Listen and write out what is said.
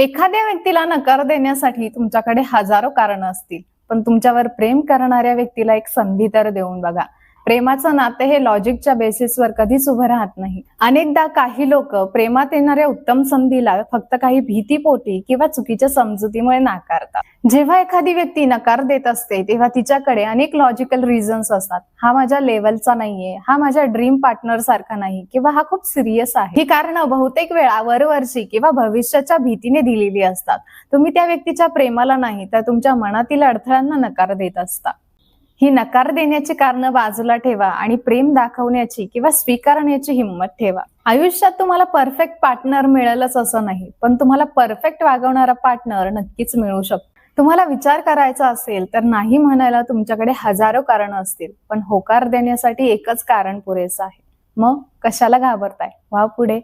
एखाद्या व्यक्तीला नकार देण्यासाठी तुमच्याकडे हजारो कारण असतील पण तुमच्यावर प्रेम करणाऱ्या व्यक्तीला एक संधी तर देऊन बघा. प्रेमाचं नाते हे लॉजिकच्या बेसिसवर कधीच उभं राहत नाही. अनेकदा काही लोक प्रेमात येणाऱ्या उत्तम संधीला फक्त काही भीतीपोटी किंवा चुकीच्या समजुतीमुळे नाकारतात. जेव्हा एखादी व्यक्ती नकार देत असते तेव्हा तिच्याकडे अनेक लॉजिकल रिझन्स असतात. हा माझ्या लेवलचा नाहीये हा माझ्या ड्रीम पार्टनर सारखा नाही किंवा हा खूप सिरियस आहे. ही कारण बहुतेक वेळा वरवरची किंवा भविष्याच्या भीतीने दिलेली असतात. तुम्ही त्या व्यक्तीच्या प्रेमाला नाही तर तुमच्या मनातील अडथळ्यांना नकार देत असता. ही नकार देण्याची कारणं बाजूला ठेवा आणि प्रेम दाखवण्याची किंवा स्वीकारण्याची हिंमत ठेवा. आयुष्यात तुम्हाला परफेक्ट पार्टनर मिळेलच असं नाही पण तुम्हाला परफेक्ट वागवणारा पार्टनर नक्कीच मिळू शकतो. तुम्हाला विचार करायचा असेल तर नाही म्हणायला तुमच्याकडे हजारो कारण असतील पण होकार देण्यासाठी एकच कारण पुरेसं आहे. मग कशाला घाबरताय? व्हा पुढे.